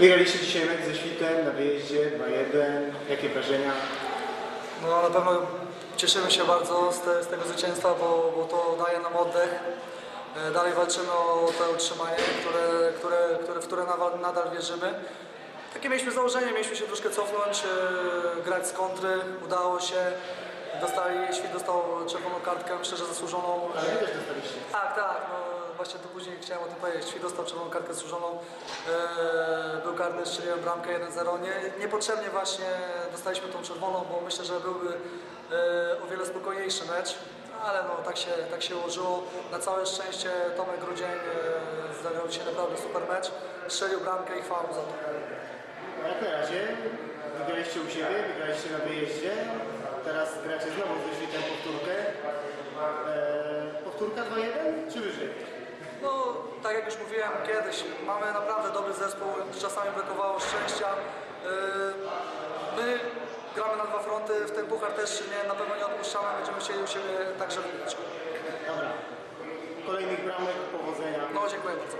Wygraliście dzisiaj mecz ze Świtem na wyjeździe 2-1. Jakie wrażenia? No na pewno cieszymy się bardzo z, te, z tego zwycięstwa, bo, bo to daje nam oddech. E, Dalej walczymy o to utrzymanie, które, które, które, w które nadal, nadal wierzymy. Takie mieliśmy założenie, mieliśmy się troszkę cofnąć, e, grać z kontry, udało się. Dostali, Świt dostał czerwoną kartkę, myślę, że zasłużoną. Ale wy też dostaliście. Tak, tak, no właśnie to później chciałem o tym powiedzieć. Świt dostał czerwoną kartkę służoną, e, był karny, strzeliłem bramkę 1-0. Nie, niepotrzebnie właśnie dostaliśmy tą czerwoną, bo myślę, że byłby e, o wiele spokojniejszy mecz. Ale no, tak się, tak się ułożyło. Na całe szczęście Tomek Grudzień e, zagrał dzisiaj naprawdę super mecz. Strzelił bramkę i chwała mu za to. A jak na razie wygraliście u siebie, wygraliście na wyjeździe. Teraz gracie znowu ze Świtem powtórkę. Eee, powtórka 2-1 czy wyżej? Jak już mówiłem kiedyś, mamy naprawdę dobry zespół, czasami brakowało szczęścia. Yy, My gramy na dwa fronty, w ten puchar też nie, na pewno nie odpuszczamy, będziemy chcieli u siebie także wygrać. Dobra. Kolejnych bramek, powodzenia. No, dziękuję bardzo.